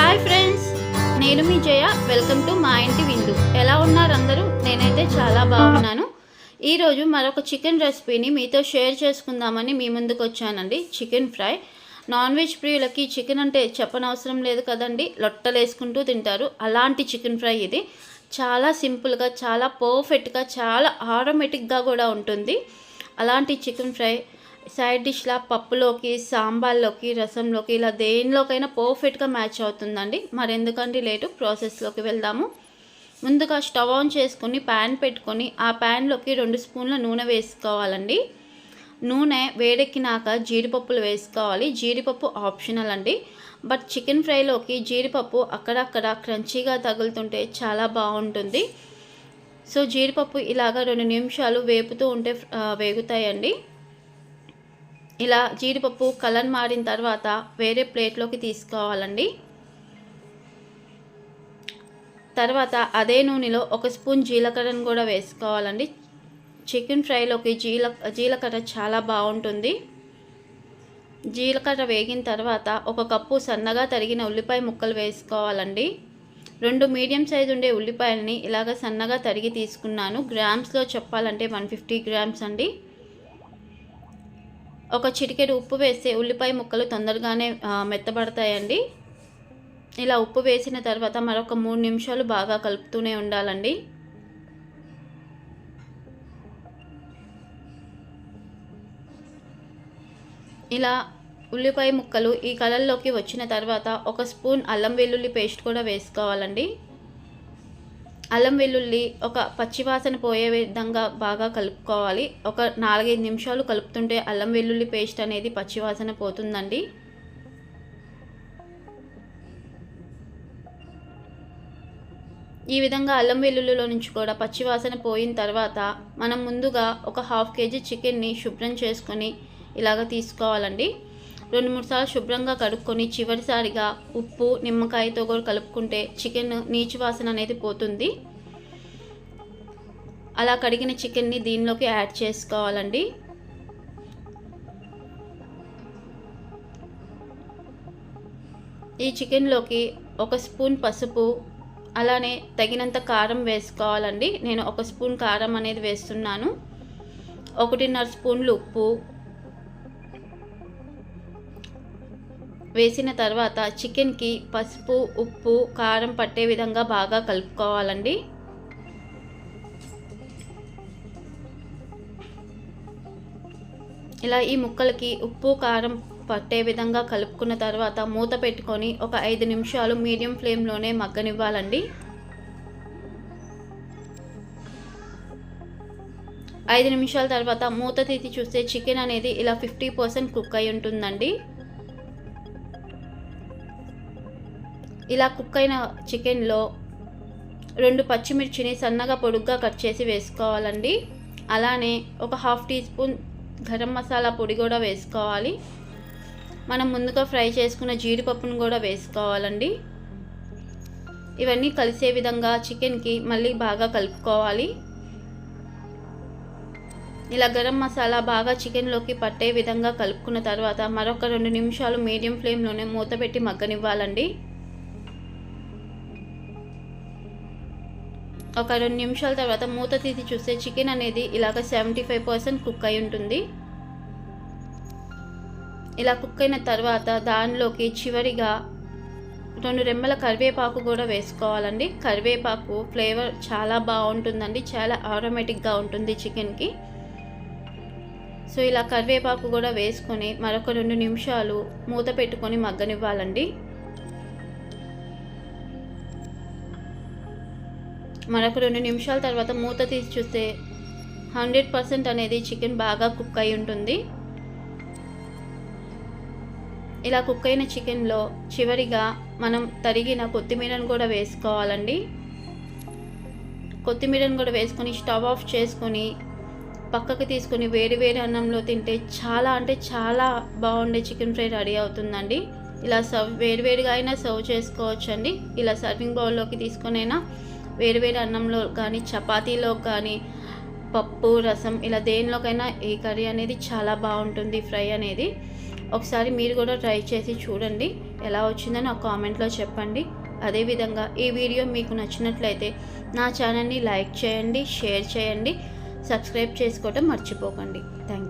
Hi friends నేను మీ జయ. Welcome to మా ఇంటి విందు. ఎలా ఉన్నారు అందరూ? నేనైతే చాలా బాగున్నాను. ఈరోజు మరొక చికెన్ రెసిపీని మీతో షేర్ చేసుకుందామని మీ ముందుకు వచ్చానండి. Chicken fry. నాన్ వెజ్ ప్రియులకి చికెన్ అంటే చెప్పనవసరం లేదు కదండి. లొట్టలేసుకుంటూ తింటారు. అలాంటి చికెన్ ఫ్రై ఇది. చాలా సింపుల్గా చాలా పర్ఫెక్ట్గా చాలా ఆటోమేటిక్గా కూడా ఉంటుంది. అలాంటి చికెన్ ఫ్రై సైడ్ డిష్లా పప్పులోకి సాంబార్లోకి రసంలోకి ఇలా దేనిలోకైనా పర్ఫెక్ట్గా మ్యాచ్ అవుతుందండి. మరి ఎందుకంటే లేటు? ప్రాసెస్లోకి వెళ్దాము. ముందుగా స్టవ్ ఆన్ చేసుకొని ప్యాన్ పెట్టుకొని ఆ ప్యాన్లోకి రెండు స్పూన్ల నూనె వేసుకోవాలండి. నూనె వేడెక్కినాక జీడిపప్పులు వేసుకోవాలి. జీడిపప్పు ఆప్షనల్ అండి. బట్ చికెన్ ఫ్రైలోకి జీడిపప్పు అక్కడక్కడ క్రంచీగా తగులుతుంటే చాలా బాగుంటుంది. సో జీడిపప్పు ఇలాగ రెండు నిమిషాలు వేపుతూ ఉంటే వేగుతాయండి. ఇలా జీడిపప్పు కలర్ మారిన తర్వాత వేరే ప్లేట్లోకి తీసుకోవాలండి. తర్వాత అదే నూనెలో ఒక స్పూన్ జీలకర్రను కూడా వేసుకోవాలండి. చికెన్ ఫ్రైలోకి జీల జీలకర్ర చాలా బాగుంటుంది. జీలకర్ర వేగిన తర్వాత ఒక కప్పు సన్నగా తరిగిన ఉల్లిపాయ ముక్కలు వేసుకోవాలండి. రెండు మీడియం సైజు ఉండే ఉల్లిపాయలని ఇలాగ సన్నగా తరిగి తీసుకున్నాను. గ్రామ్స్లో చెప్పాలంటే వన్ ఫిఫ్టీ గ్రామ్స్ అండి. ఒక చిటికెడు ఉప్పు వేస్తే ఉల్లిపాయ ముక్కలు తొందరగానే మెత్తబడతాయండి. ఇలా ఉప్పు వేసిన తర్వాత మరొక మూడు నిమిషాలు బాగా కలుపుతూనే ఉండాలండి. ఇలా ఉల్లిపాయ ముక్కలు ఈ కలర్లోకి వచ్చిన తర్వాత ఒక స్పూన్ అల్లం వెల్లుల్లి పేస్ట్ కూడా వేసుకోవాలండి. అల్లం వెల్లుల్లి ఒక పచ్చివాసన పోయే విధంగా బాగా కలుపుకోవాలి. ఒక నాలుగైదు నిమిషాలు కలుపుతుంటే అల్లం వెల్లుల్లి పేస్ట్ అనేది పచ్చివాసన పోతుందండి. ఈ విధంగా అల్లం వెల్లుల్లిలో నుంచి కూడా పచ్చివాసన పోయిన తర్వాత మనం ముందుగా ఒక హాఫ్ కేజీ చికెన్ని శుభ్రం చేసుకొని ఇలాగ తీసుకోవాలండి. రెండు మూడు సార్లు శుభ్రంగా కడుక్కొని చివరిసారిగా ఉప్పు నిమ్మకాయతో కూడా కలుపుకుంటే చికెన్ నీచు వాసన అనేది పోతుంది. అలా కడిగిన చికెన్ని దీనిలోకి యాడ్ చేసుకోవాలండి. ఈ చికెన్లోకి ఒక స్పూన్ పసుపు అలానే తగినంత కారం వేసుకోవాలండి. నేను ఒక స్పూన్ కారం అనేది వేస్తున్నాను. ఒకటిన్నర స్పూన్లు ఉప్పు వేసిన తర్వాత చికెన్కి పసుపు ఉప్పు కారం పట్టే విధంగా బాగా కలుపుకోవాలండి. ఇలా ఈ ముక్కలకి ఉప్పు కారం పట్టే విధంగా కలుపుకున్న తర్వాత మూత పెట్టుకొని ఒక ఐదు నిమిషాలు మీడియం ఫ్లేమ్లోనే మగ్గనివ్వాలండి. ఐదు నిమిషాల తర్వాత మూత తీసి చూస్తే చికెన్ అనేది ఇలా ఫిఫ్టీ పర్సెంట్ కుక్ అయి ఉంటుందండి. ఇలా కుక్ అయిన చికెన్లో రెండు పచ్చిమిర్చిని సన్నగా పొడుగ్గా కట్ చేసి వేసుకోవాలండి. అలానే ఒక half teaspoon garam masala పొడి కూడా వేసుకోవాలి. మనం ముందుగా ఫ్రై చేసుకున్న జీడిపప్పును కూడా వేసుకోవాలండి. ఇవన్నీ కలిసే విధంగా చికెన్కి మళ్ళీ బాగా కలుపుకోవాలి. ఇలా గరం మసాలా బాగా చికెన్లోకి పట్టే విధంగా కలుపుకున్న తర్వాత మరొక రెండు నిమిషాలు మీడియం ఫ్లేమ్లోనే మూత పెట్టి మగ్గనివ్వాలండి. ఒక రెండు నిమిషాల తర్వాత మూత తీసి చూస్తే చికెన్ అనేది ఇలాగ సెవెంటీ ఫైవ్ పర్సెంట్ కుక్ అయి ఉంటుంది. ఇలా కుక్ అయిన తర్వాత దానిలోకి చివరిగా రెండు రెమ్మల కరివేపాకు కూడా వేసుకోవాలండి. కరివేపాకు ఫ్లేవర్ చాలా బాగుంటుందండి. చాలా ఆటోమేటిక్గా ఉంటుంది చికెన్కి సో ఇలా కరివేపాకు కూడా వేసుకొని మరొక రెండు నిమిషాలు మూత పెట్టుకొని మగ్గనివ్వాలండి. మరొక రెండు నిమిషాల తర్వాత మూత తీసి చూస్తే హండ్రెడ్ పర్సెంట్ అనేది చికెన్ బాగా కుక్ అయి ఉంటుంది. ఇలా కుక్ అయిన చికెన్లో చివరిగా మనం తరిగిన కొత్తిమీరను కూడా వేసుకోవాలండి. కొత్తిమీరను కూడా వేసుకొని స్టవ్ ఆఫ్ చేసుకొని పక్కకు తీసుకొని వేడి వేడి అన్నంలో తింటే చాలా అంటే చాలా బాగుండే చికెన్ ఫ్రై రెడీ అవుతుందండి. ఇలా సర్వ్ వేడివేడిగా అయినా సర్వ్ చేసుకోవచ్చండి. ఇలా సర్వింగ్ బౌల్లోకి తీసుకొనైనా వేరువేరు అన్నంలో కానీ చపాతీలో కానీ పప్పు రసం ఇలా దేనిలోకైనా ఈ కర్రీ అనేది చాలా బాగుంటుంది ఫ్రై అనేది. ఒకసారి మీరు కూడా ట్రై చేసి చూడండి ఎలా వచ్చిందని ఒక కామెంట్లో చెప్పండి. అదేవిధంగా ఈ వీడియో మీకు నచ్చినట్లయితే నా ఛానల్ని లైక్ చేయండి షేర్ చేయండి సబ్స్క్రైబ్ చేసుకోవటం మర్చిపోకండి. Thank you